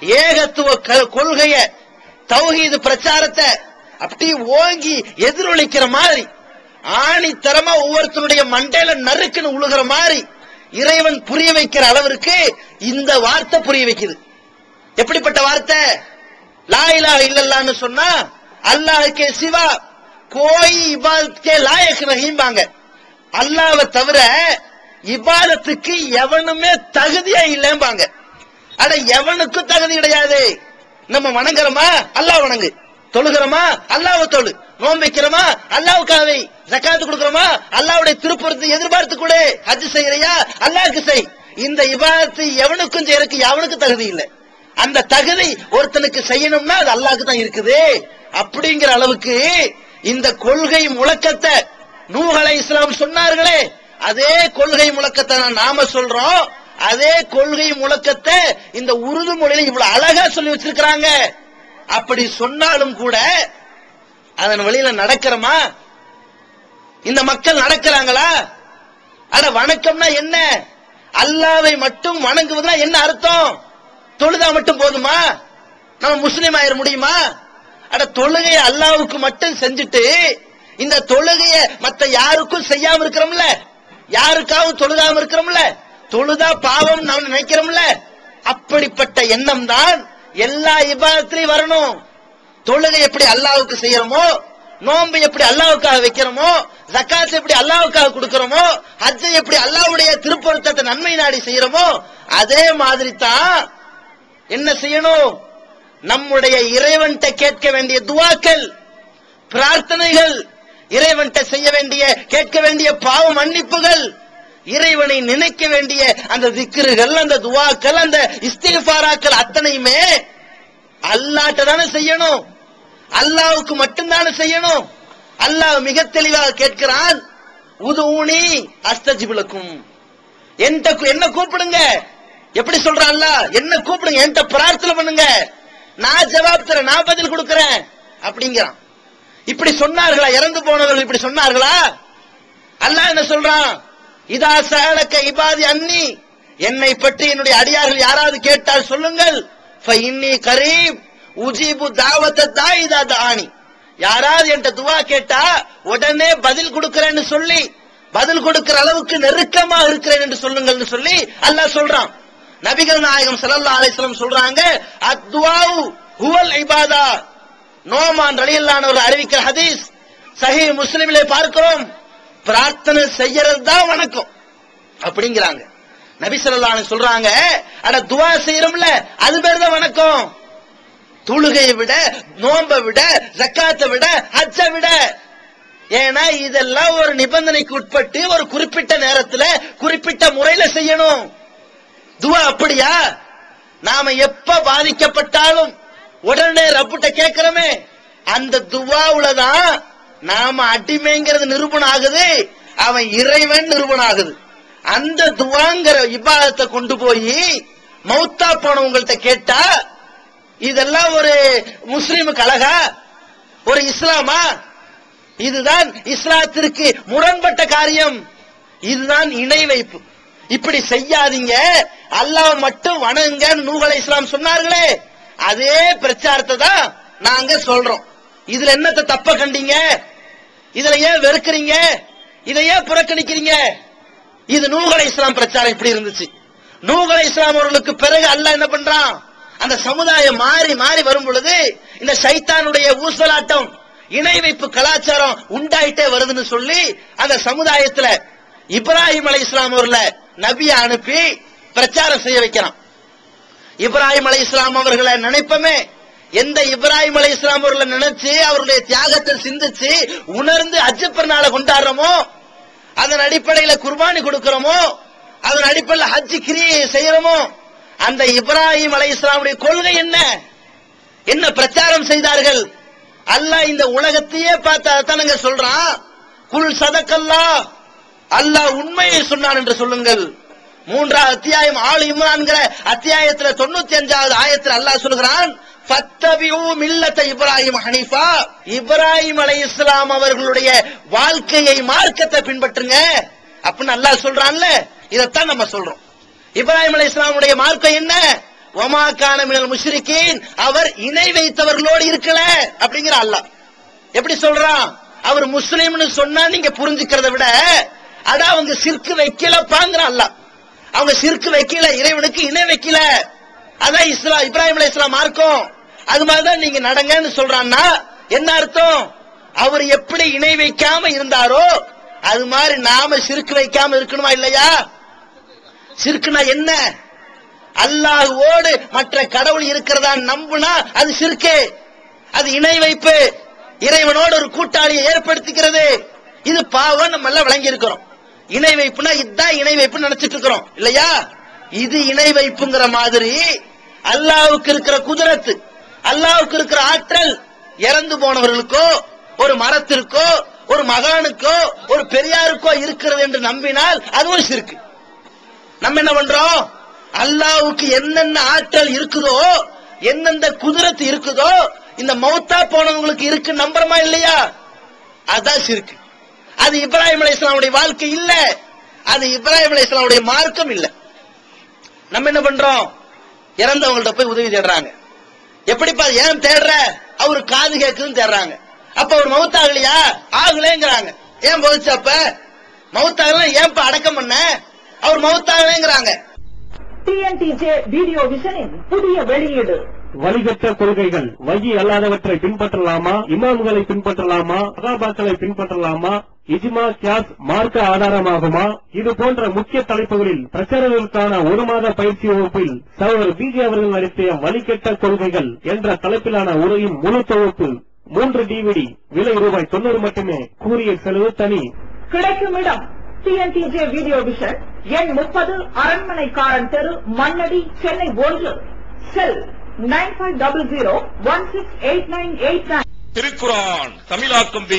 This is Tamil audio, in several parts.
ஏகத்துவ க- கொள்கைய தௌஹீது பிரச்சாரத்தை அப்படி ஓங்கி எதிரொலிக்கிற மாதிரி ஆணித்தரமா ஒவ்வொருத்தருடைய மண்டையில நறுக்குன்னு உழுகிற மாதிரி இறைவன் புரிய வைக்கிற அளவிற்கு இந்த வார்த்தை புரிய வைக்குது. எப்படிப்பட்ட வார்த்தை? லா இல்லல்லான்னு சொன்னா அல்லாஹ்க்கே சிவா கோய் இபாதத்கே லாயக் ரஹீம்பாங்க. அல்லாவை தவிர இபாதத்துக்கு எவனுமே தகுதியா இல்லைம்பாங்க. அட எவனுக்கும் தகுதி கிடையாது? நம்ம வணங்குறோமா? அல்லாஹ் வணங்கு. தொழுகிறோமா? அல்லாஹ்வை தொழு. நோன்பு வைக்கிறோமா? அல்லாவுக்காவை ஜக்காத்து கொடுக்கிறோமா? அல்லாஹ்வுடைய திருப்பத்தை எதிர்பார்த்து கூட ஹஜ் செய்யறியா? அல்லாஹ்க்கு செய். இந்த இபாதத்தை எவனுக்கும் செய்யறதுக்கு எவனுக்கும் தகுதி இல்லை. அந்த தகுதி ஒருத்தனுக்கு செய்யணும்னா அது அல்லாஹ்க்கு தான் இருக்குது. அப்படிங்கிற அளவுக்கு இந்த கொள்கை முழக்கத்தை நூகலை இஸ்லாம் சொன்னார்களே. அதே கொள்கை முழக்கத்தை நாம சொல்றோம். அதே கொள்கை முழக்கத்தை இந்த உருது மொழியில இவ்வளவு அழகா சொல்லி வச்சிருக்கிறாங்க. அப்படி சொன்னாலும் கூட அதன் வழியில நடக்கிறோமா? இந்த மக்கள் நடக்கிறாங்களா? அட வணக்கம்னா என்ன? அல்லாவை மட்டும் வணங்குவதுனா என்ன அர்த்தம்? தொழுதா மட்டும் போதுமா? நம்ம முஸ்லீம் ஆயிட முடியுமா? அட தொழுகையை அல்லாவுக்கு மட்டும் செஞ்சுட்டு இந்த தொழுகைய மத்த யாருக்கும் செய்யாம இருக்கிறோம்ல? யாருக்காவும் தொழுதாம இருக்கிறோம்ல? தொழுதா பாவம் நாம் நினைக்கிறோம்ல? அப்படிப்பட்ட எண்ணம் தான் எல்லா இபாதத்திலையும் வரணும். தொழுகை எப்படி அல்லாவுக்கு செய்யறோமோ நோன்பு எப்படி அல்லாவுக்காக வைக்கிறோமோ ஜக்காத் எப்படி அல்லாவுக்காக கொடுக்கிறோமோ ஹஜ்ஜை எப்படி அல்லாவுடைய திருப்பொருத்தத்தை நன்மை நாடி செய்யறோமோ அதே மாதிரி தான் என்ன செய்யணும்? நம்முடைய இறைவன்கிட்ட கேட்க வேண்டிய துவாக்கள் பிரார்த்தனைகள் இறைவன்கிட்ட செய்ய வேண்டிய கேட்க வேண்டிய பாவ மன்னிப்புகள் இறைவனை நினைக்க வேண்டிய அந்த திக்ருகள் அந்த துவாக்கள் அந்த இஸ்திஃபாராக்கள் அத்தனையுமே அல்லாட்ட தானே செய்யணும். அல்லாவுக்கு மட்டும்தானே செய்யணும். அல்லாஹ் மிக தெளிவாக கேட்கிறான் உதுஊனி அஸ்தஜிபுலக்கும். என்கிட்ட என்ன கூப்பிடுங்க? எப்படி சொல்றான் அல்லாஹ்? என்ன கூப்பிடுங்க? என்கிட்ட பிரார்த்தனை பண்ணுங்க. நான் ஜவாப் தரேன் நான் பதில் கொடுக்கிறேன் அப்படிங்கிறான். இப்படி சொன்னார்களா? இறந்து போனவர்கள் இப்படி சொன்னார்களா? அல்லாஹ் என்ன சொல்றான்? இதா சாலக்க இபாதி அன்னி. என்னை பற்றி என்னுடைய அடியார்கள் யாராவது கேட்டால் சொல்லுங்கள். இன்னி கரீப். உஜீபு தாவத்தை தாயிதா தானி. யாராவது என்கிட்ட துவா கேட்டா உடனே பதில் கொடுக்கிறேன்னு சொல்லி பதில் கொடுக்கிற அளவுக்கு நெருக்கமா இருக்கிறேன் என்று சொல்லுங்கள்னு சொல்லி அல்லாஹ் சொல்றான். நபிகள் நாயகம் ஸல்லல்லாஹு அலிஸ்லம் சொல்றாங்க அத்வாவு ஹுவல் இபாதா. நோமான் ரலியல்லானவர் அறிவிக்கிற ஹதீஸ் சஹி முஸ்லிமிலே பார்க்கிறோம். பிரார்த்தனை செய்யறது தான் வணக்கம். அப்படிங்கிறாங்க. நபி சொல்றாங்க அட துவா செய்யறோம்ல அது பேர் தான் வணக்கம். தொழுகையை விட நோன்பை விட ஜக்காத்தை விட அச்சை விட. ஏன்னா இதெல்லாம் ஒரு நிபந்தனைக்கு உட்பட்டு ஒரு குறிப்பிட்ட நேரத்துல குறிப்பிட்ட முறையில செய்யணும். துவா அப்படியா? நாம எப்ப பாதிக்கப்பட்டாலும் உடனே ரப்புட்ட கேட்கிறோமே அந்த துவாவுலதான் நாம அடிமைங்கிறது நிரூபணம் ஆகுது அவன் இறைவன் நிரூபணம் ஆகுது அந்த துவாங்கிற விபாதத்தை கொண்டு போய் மௌத்தா போனவங்கள்ட்ட கேட்டா இதெல்லாம் ஒரு முஸ்லீம் கழகா ஒரு இஸ்லாமா? இதுதான் இஸ்லாத்திற்கு முரண்பட்ட காரியம். இதுதான் இணை வைப்பு. இப்படி செய்யாதீங்க. அல்லாஹ் மட்டும் வணங்க நூகலை இஸ்லாம் சொன்னார்களே. அதே பிரச்சாரத்தை தான் நாங்க சொல்றோம். இதுல என்னத்தை தப்ப கண்டீங்க? இதுல ஏன் வெறுக்கிறீங்க? இதை ஏன் புறக்கணிக்கிறீங்க? இது நூகலை இஸ்லாம் பிரச்சாரம் இப்படி இருந்துச்சு. நூகலை இஸ்லாம் அவர்களுக்கு பிறகு அல்ல என்ன பண்றான்? அந்த சமுதாயம் மாறி மாறி வரும் பொழுது இந்த சைத்தானுடைய ஊசலாட்டம் இணை வைப்பு கலாச்சாரம் உண்டாயிட்டே வருதுன்னு சொல்லி அந்த சமுதாயத்துல இப்ராஹிம் அலை இஸ்லாம் அவர்ல நபிய அனுப்பி பிரச்சாரம் செய்ய வைக்கிறான். இப்ராஹிம் அலை இஸ்லாம் அவர்களை நினைப்பமே எந்த இப்ராஹிம் அலை இஸ்லாம் அவர்களை நினைச்சு அவருடைய தியாகத்தை சிந்திச்சு உணர்ந்து அஜ் நாளை கொண்டாடுறோமோ? அதன் அடிப்படையில குர்பானி கொடுக்கிறோமோ? அதன் அடிப்படையில் ஹஜ் கிரியை செய்யறோமோ? அந்த இப்ராஹிம் அலை இஸ்லாமுடைய கொள்கை என்ன? என்ன பிரச்சாரம் செய்தார்கள்? அல்ல இந்த உலகத்தையே பார்த்து அதைத்தானுங்க சொல்றான் குல் சதக்கல்லா. அல்லாஹ் உண்மையை சொன்னான் என்று சொல்லுங்கள். மூன்றாவது அத்தியாயம் ஆள் இம்ரான்கிற அத்தியாயத்துல தொண்ணூத்தி அஞ்சாவது ஆயத்தில் அல்லாஹ் சொல்கிறான் இப்ராஹிம் ஹனீஃபா. இப்ராஹிம் அலை இஸ்லாம் அவர்களுடைய வாழ்க்கையை மார்க்கத்தை பின்பற்றுங்க அப்படின்னு அல்லாஹ் சொல்றான்ல. இதைத்தான் நம்ம சொல்றோம். இப்ராஹிம் அலை இஸ்லாமுடைய மார்க்கம் என்ன? கான மினல் முஷ்ரிக்கின் அவர் இணை வைத்தவர்களோடு இருக்கல அப்படிங்கிற அல்லாஹ். எப்படி சொல்றான்? அவர் முஸ்லீம்னு சொன்னா நீங்க புரிஞ்சுக்கிறத விட அட அவங்க சிற்கு வைக்கலப்பாங்கிற அல்லாஹ். அவங்க சிறுக்கு வைக்கல இறைவனுக்கு இணை வைக்கல. அதான் இஸ்லாம் இப்ராஹிம் அலி இஸ்லாம் மார்க்கம். அது மாதிரிதான் நீங்க நடங்கன்னு சொல்றான்னா என்ன அர்த்தம்? அவர் எப்படி இணை வைக்காம இருந்தாரோ அது மாதிரி நாம சிறுக்கு வைக்காம இருக்கணுமா இல்லையா? சிறுக்குனா என்ன? அல்லாஹுவோடு மற்ற கடவுள் இருக்கிறதா நம்புனா அது சிறுக்கு. அது இணை வைப்பு. இறைவனோடு ஒரு கூட்டாளியை ஏற்படுத்திக்கிறது. இது பாவம் நம்ம எல்லாம் விளங்கி இருக்கிறோம் இணை வைப்புனா இதுதான் இணை வைப்புன்னு நினைச்சிட்டு இருக்கிறோம் இல்லையா? இது இணை வைப்புங்கிற மாதிரி அல்லாவுக்கு இருக்கிற குதிரத்து அல்லாவுக்கு இருக்கிற ஆற்றல் இறந்து போனவர்களுக்கோ ஒரு மரத்திற்கோ ஒரு மகானுக்கோ ஒரு பெரியாருக்கோ இருக்கிறது என்று நம்பினால் அது ஒரு சிறுக்கு. நம்ம என்ன பண்றோம்? அல்லாவுக்கு என்னென்ன ஆற்றல் இருக்குதோ எந்தெந்த குதிரத்து இருக்குதோ இந்த மௌத்தா போனவங்களுக்கு இருக்கு நம்புறமா இல்லையா? அதான் சிறுக்கு. அது இப்ராஹிம் அலைஹிஸ்ஸலாமுடைய வாழ்க்கை இல்ல. அது இப்ராஹிம் அலைஹிஸ்ஸலாமுடைய மார்க்கம் இல்ல. நம்ம என்ன பண்றோம்? இறந்தவங்கள்ட்ட போய் உதவி தேடுறாங்க. எப்படிப்பா ஏன் தேடுற? அவரு காது கேக்குதுன்னு தேடுறாங்க. அப்ப அவர் மவுத்தாகலையா? ஆகலேங்கிறாங்க. ஏன் போச்சு அப்ப? மவுத்தாகல ஏன்பா அடக்கம் பண்ண? அவர் மவுத்தாகலேங்கிறாங்க. டிஎன்டிஜே வீடியோ விஷனின் புதிய வெளியீடு. வழிகட்ட கொள்கைகள். வகி அல்லாதவற்றை பின்பற்றலாமா? இமாம்களை பின்பற்றலாமா? சகாபாக்களை பின்பற்றலாமா? இஜ்மா கியாஸ் மார்க்க ஆதாரமாகுமா? இது போன்ற முக்கிய தலைப்புகளில் பிரச்சாரர்களுக்கான ஒரு மாத பயிற்சி வகுப்பில் சகோதரர் பிஜே அவர்கள் நடத்திய வழிகட்ட கொள்கைகள் என்ற தலைப்பிலான உரையும் முழு தொகுப்பு மூன்று டிவிடி விலை ரூபாய் தொண்ணூறு மட்டுமே கூறிய செலவு தனி. கிடைக்கும் இடம் டிஎன்டிஜே வீடியோ விஷன் எண் முப்பது அரண்மனைக்காரன் தெரு மண்ணடி சென்னை ஒன்று cell nine five double zero one six eight nine eight nine Thirukkuran தமிழாக்கம் பி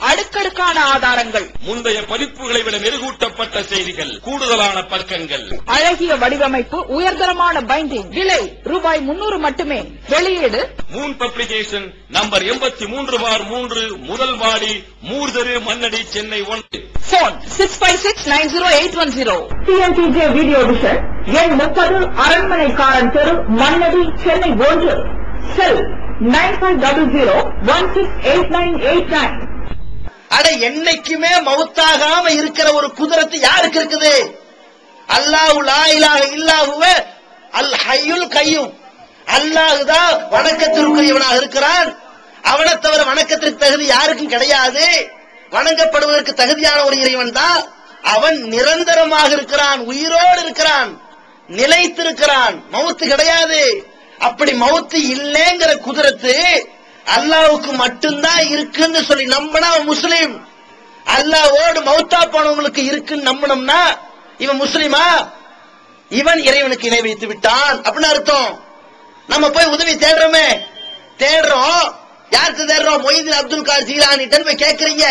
அடுக்கடுக்கான ஆதாரங்கள். முந்தைய பதிப்புகளை விட மெருகூட்டப்பட்ட செய்திகள் கூடுதலான பக்கங்கள். அழகிய வடிவமைப்பு உயர்தரமான பைண்டிங் விலை ரூபாய் முன்னூறு மட்டுமே. வெளியீடு. மூன் பப்ளிகேஷன் நம்பர் எண்பத்தி மூன்று பார் மூன்று முதல் மாடி மூர்தரு மன்னடி சென்னை ஒன்று phone six five six nine zero eight one zero TNTJ video vision எண் முப்பது அரண்மனைக்காரன் தெரு மன்னடி சென்னை ஒன்று. Cell nine five double zero one six eight nine eight nine அட என்னைக்குமே மவுத்தாகாம இருக்கிற ஒரு குதிரத்து யாருக்கு இருக்குது? அல்லாஹு லா இல்லாஹுவ அல் ஹையுல் கையும். அல்லாஹுதான் வணக்கத்திற்குரியவனாக இருக்கிறான். அவனை தவிர வணக்கத்திற்கு தகுதி யாருக்கும் கிடையாது. வணங்கப்படுவதற்கு தகுதியான ஒரு இறைவன் தான் அவன் நிரந்தரமாக இருக்கிறான் உயிரோடு இருக்கிறான் நிலைத்திருக்கிறான். மவுத்து கிடையாது. அப்படி மவுத்து இல்லைங்கிற குதிரத்து அல்லாவுக்கு மட்டும்தான் இருக்குன்னு சொல்லி நம்பினா அவன் முஸ்லீம். அல்லாவோடு மௌத்தா போனவங்களுக்கு இருக்குன்னு நம்பினோம்னா இவன் முஸ்லீமா? இவன் இறைவனுக்கு இணை வைத்து விட்டான். அப்படின்னு அர்த்தம். நம்ம போய் உதவி தேடுறோமே. தேடுறோம். யாருக்கு தேடுறோம்? மொய்தீன் அப்துல் கார் ஜீலானிட்டன் போய் கேட்கறீங்க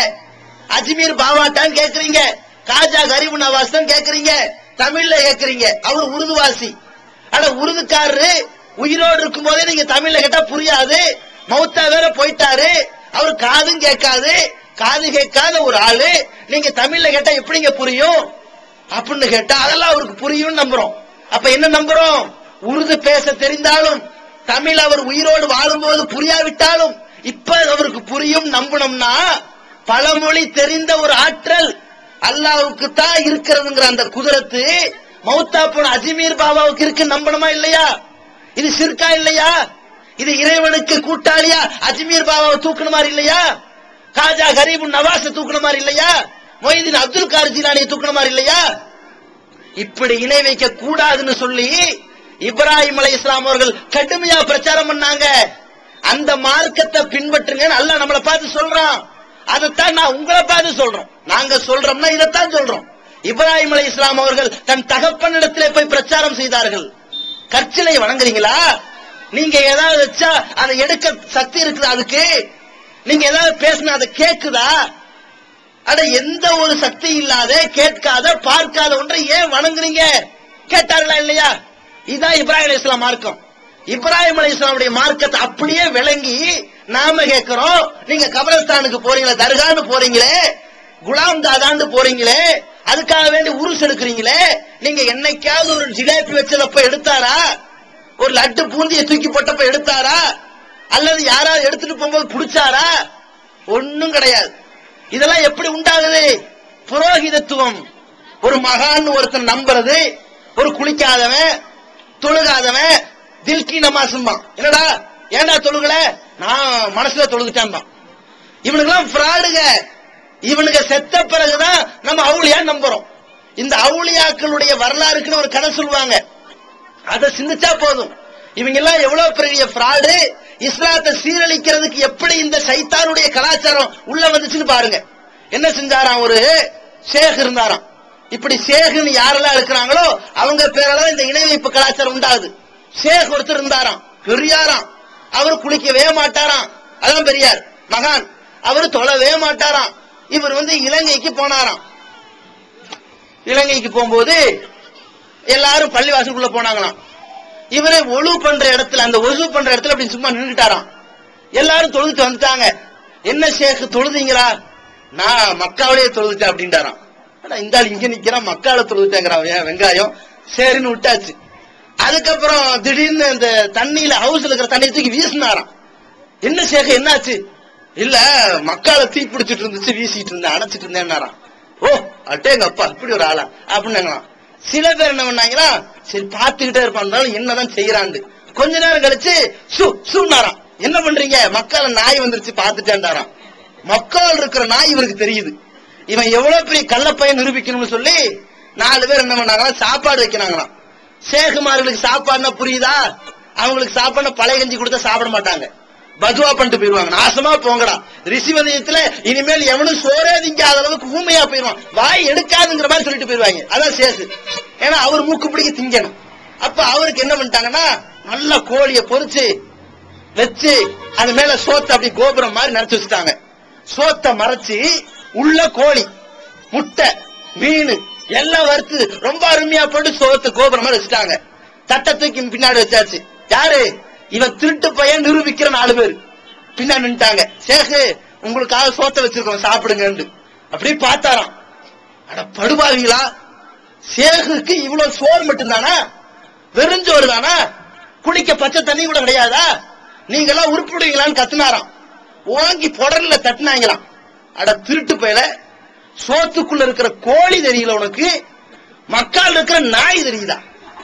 அஜ்மீர் பாவாட்டான்னு கேட்கறீங்க காஜா கரீப் நவாஸ் தான் கேக்குறீங்க. தமிழ்ல கேட்கறீங்க அவர் உருதுவாசி. ஆனா உருதுக்காரரு உயிரோடு இருக்கும் போதே நீங்க தமிழ்ல கேட்டா புரியாது. மௌத்தா வேற போயிட்டாரு. அவர் காதும் கேட்காது. காது கேட்காத ஒரு ஆளு. நீங்க தமிழ்ல கேட்டா எப்படிங்க புரியும்? அப்படின்னு கேட்டா அதெல்லாம் அவருக்கு புரியும் நம்புறோம். அப்ப என்ன நம்புறோம்? உருது பேச தெரிந்தாலும் தமிழ் அவர் உயிரோடு வாழும்போது புரியாவிட்டாலும் இப்ப அவருக்கு புரியும் நம்பணும்னா பழமொழி தெரிந்த ஒரு ஆற்றல் அல்லாவுக்கு தான் இருக்கிறதுங்கிற அந்த குதிரத்து மௌத்தா போன அஜ்மீர் பாபாவுக்கு இருக்கு நம்பணுமா இல்லையா? இது சிற்கா இல்லையா? இது இறைவனுக்கு கூட்டாளியா? அஜ்மீர் பாபாவை தூக்கின மாதிரி இல்லையா? காஜா கரீபு நவாச தூக்கின மாதிரி இல்லையா? மொய்தீன் அப்துல் கார் ஜீலானியை மாதிரி இல்லையா? இப்படி இணை வைக்க கூடாதுன்னு சொல்லி இப்ராஹிம் அலை இஸ்லாம் அவர்கள் கடுமையா பிரச்சாரம் பண்ணாங்க. அந்த மார்க்கத்தை பின்பற்றுங்கன்னு நல்லா நம்மளை பார்த்து சொல்றான். அதைத்தான் நான் உங்களை பார்த்து சொல்றோம். நாங்க சொல்றோம்னா இதைத்தான் சொல்றோம். இப்ராஹிம் அலை இஸ்லாம் அவர்கள் தன் தகப்பனிடத்திலே போய் பிரச்சாரம் செய்தார்கள். கற்சிலை வணங்குறீங்களா? நீங்க ஏதாவது வச்சா அதை எடுக்க சக்தி இருக்குது அதுக்கு? நீங்க ஏதாவது பேசினா அதை கேக்குதா? அட எந்த ஒரு சக்தி இல்லாத கேட்காத பார்க்காத ஒன்றை ஏன் வணங்குறீங்க? கேட்டார்களா இல்லையா? இதுதான் இப்ராஹிம் அலி இஸ்லாம் மார்க்கம். இப்ராஹிம் அலி இஸ்லாமுடைய மார்க்கத்தை அப்படியே விளங்கி நாம கேட்கிறோம் நீங்க கபரஸ்தானுக்கு போறீங்களே தர்கான்னு போறீங்களே குலாம் தாதான்னு போறீங்களே அதுக்காக வேண்டி உருஸ் எடுக்கிறீங்களே நீங்க என்னைக்காவது ஒரு ஜிலேபி வச்சதப்ப எடுத்தாரா? ஒரு லட்டு பூந்திய தூக்கி போட்டப்ப எடுத்தாரா? அல்லது யாராவது எடுத்துட்டு போகும்போது குடிச்சாரா ஒன்னும் கிடையாது. இதெல்லாம் எப்படி உண்டாகுது? புரோகிதத்துவம். ஒரு மகான் ஒருத்தன் நம்புறது ஒரு குளிக்காதவன் தொழுகாதவன் தில்கி நமாசுமா என்னடா ஏன்டா தொழுகல? நான் மனசுல தொழுதுட்டேன் இவனுக்கெல்லாம் ஃப்ராடுங்க. இவனுங்க செத்த பிறகுதான் நம்ம அவுளியா நம்புறோம். இந்த அவுளியாக்களுடைய வரலாறுக்குன்னு ஒரு கதை சொல்லுவாங்க. அதை சிந்திச்சா போதும். இவங்க எல்லாம் எவ்வளவு பெரிய ஃப்ராடு இஸ்லாத்தை சீரழிக்கிறதுக்கு எப்படி இந்த சைத்தானுடைய கலாச்சாரம் உள்ள வந்துச்சுன்னு பாருங்க. என்ன செஞ்சாராம் ஒரு ஷேக் இருந்தாராம். இப்படி ஷேகுன்னு யாரெல்லாம் இருக்கிறாங்களோ அவங்க பேரெல்லாம் இந்த இணை வைப்பு கலாச்சாரம் உண்டாகுது. ஷேக் ஒருத்தர் இருந்தாராம். பெரியாராம். அவர் குளிக்கவே மாட்டாராம். அதான் பெரியார். மகான். அவர் தொழவே மாட்டாராம். இவர் வந்து இலங்கைக்கு போனாராம். இலங்கைக்கு போகும்போது எல்லாரும் பள்ளிவாசலுக்குள்ள போனாங்களாம். இவரே ஒழு பண்ற இடத்துல அந்த ஒழு பண்ற இடத்துல அப்படி சும்மா நின்றுட்டாராம் எல்லாரும் தொழுதுட்டு வந்துட்டாங்க. என்ன சேக்கு தொழுதுங்களா? நான் மக்காவிலேயே தொழுதுட்டேன் அப்படின்ட்டாராம். ஆனா இந்த ஆள் இங்க நிக்கிறான் மக்கால தொழுதுட்டேங்கிறான் வெங்காயம்? சரின்னு விட்டாச்சு. அதுக்கப்புறம் திடீர்னு இந்த தண்ணியில ஹவுஸ்ல இருக்கிற தண்ணியை தூக்கி வீசினாராம். என்ன சேக என்னாச்சு? இல்ல மக்கால தீ பிடிச்சிட்டு இருந்துச்சு வீசிட்டு இருந்தேன் அணைச்சிட்டு இருந்தேன்னாராம். ஓ அட்டேங்க அப்பா இப்படி ஒரு ஆளா? அப்படின்னாங்களாம். சில பேர் என்ன பண்ணாங்களா சரி பார்த்துக்கிட்டே இருப்பான் என்னதான் செய்யறாண்டு கொஞ்ச நேரம் கழிச்சு சு சுனாராம் என்ன பண்றீங்க? மக்கள் நாய் வந்துருச்சு பார்த்துட்டேன்டாராம். மக்கள் இருக்கிற நாய் இவருக்கு தெரியுது. இவன் எவ்வளவு பெரிய கள்ளப்பையன் நிரூபிக்கணும்னு சொல்லி நாலு பேர் என்ன பண்ணாங்களா சாப்பாடு வைக்கிறாங்களாம். சேகுமார்களுக்கு சாப்பாடுனா புரியுதா? அவங்களுக்கு சாப்பாடு பழைய கஞ்சி கொடுத்தா சாப்பிட மாட்டாங்க. பதுவா பண்ணிட்டு போயிருவாங்க. நாசமா போங்கடா. ரிசிவதயத்துல இனிமேல் எவனும் சோறே திங்காத அளவுக்கு ஊமையா போயிருவான். வாய் எடுக்காதுங்கிற மாதிரி சொல்லிட்டு போயிருவாங்க. அதான் சேசு. ஏன்னா அவர் மூக்கு பிடிக்க திங்கணும். அப்ப அவருக்கு என்ன பண்ணிட்டாங்கன்னா நல்ல கோழிய பொறிச்சு வச்சு அது மேல சோத்த அப்படி கோபுரம் மாதிரி நினைச்சு வச்சுட்டாங்க. சோத்த மறைச்சு உள்ள கோழி முட்டை மீன் எல்லாம் வறுத்து ரொம்ப அருமையா போட்டு சோத்த கோபுரம் மாதிரி வச்சுட்டாங்க. தட்டை தூக்கி பின்னாடி வச்சாச்சு. யாரு? இவன் திருட்டு பையன் நிரூபிக்கிற நாலு பேர். பின்னா நின்ட்டாங்க சேகு உங்களுக்காக சோத்த வச்சிருக்கோம் சாப்பிடுங்கன்னு அப்படியே பார்த்தாராம். அட படுபாவீங்களா சேகுக்கு இவ்வளவு சோறு மட்டும்தானா? வெறுஞ்சோறு தானா? குடிக்க பச்சை தண்ணி கூட கிடையாதா? நீங்க எல்லாம் உருப்பிடுவீங்களான்னு கத்துனாராம். ஓங்கி புடர்ல தட்டினாங்களாம். அட திருட்டு பயில சோத்துக்குள்ள இருக்கிற கோழி தெரியல உனக்கு? மக்கள் இருக்கிற நாய் தெரியுதா?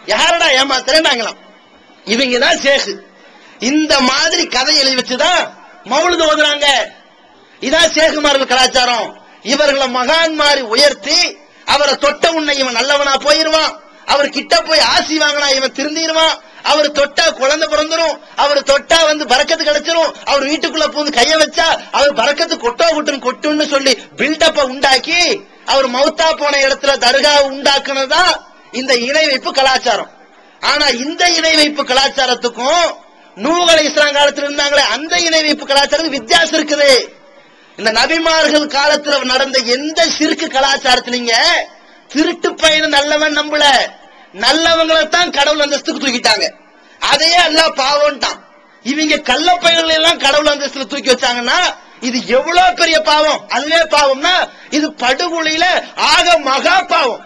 யாரடா ஏமாத்துறேன்னாங்களாம். இவங்க தான் சேகு. இந்த மாதிரி கதை எழுதி வச்சுதான் மௌலுது ஓதுறாங்க. இதான் சேகுமார்கள் கலாச்சாரம். இவர்களை மகான் மாதிரி உயர்த்தி அவரை தொட்ட உன்னை இவன் நல்லவனா போயிருவான் அவர் கிட்ட போய் ஆசி வாங்கினா இவன் திருந்திடுவான். அவர் தொட்டா குழந்தை பிறந்துரும். அவர் தொட்டா வந்து பறக்கத்து கிடைச்சிரும். அவர் வீட்டுக்குள்ள பூந்து கைய வச்சா அவர் பறக்கத்து கொட்டோ குட்டுன்னு கொட்டுன்னு சொல்லி பில்டப்ப உண்டாக்கி அவர் மௌத்தா போன இடத்துல தர்கா உண்டாக்குனதா இந்த இணை வைப்பு கலாச்சாரம். ஆனா இந்த இணை வைப்பு கலாச்சாரத்துக்கும் நூகலை இஸ்லாம் காலத்துல இருந்தாங்களே அந்த இணை வைப்பு கலாச்சாரத்துக்கு வித்தியாசம் இருக்குது. இந்த நபிமார்கள் காலத்துல நடந்த எந்த சிறுக்கு கலாச்சாரத்திலீங்க திருட்டு பையன் நல்லவன் நம்பல. நல்லவங்களை தான் கடவுள் அந்தஸ்துக்கு தூக்கிட்டாங்க. அதையே எல்லாம் பாவம்ட்டான் இவங்க கள்ள பையன்களை எல்லாம் கடவுள் அந்தஸ்துல தூக்கி வச்சாங்கன்னா இது எவ்வளவு பெரிய பாவம்? அதுவே பாவம்னா இது படுகொலையில ஆக மகா பாவம்.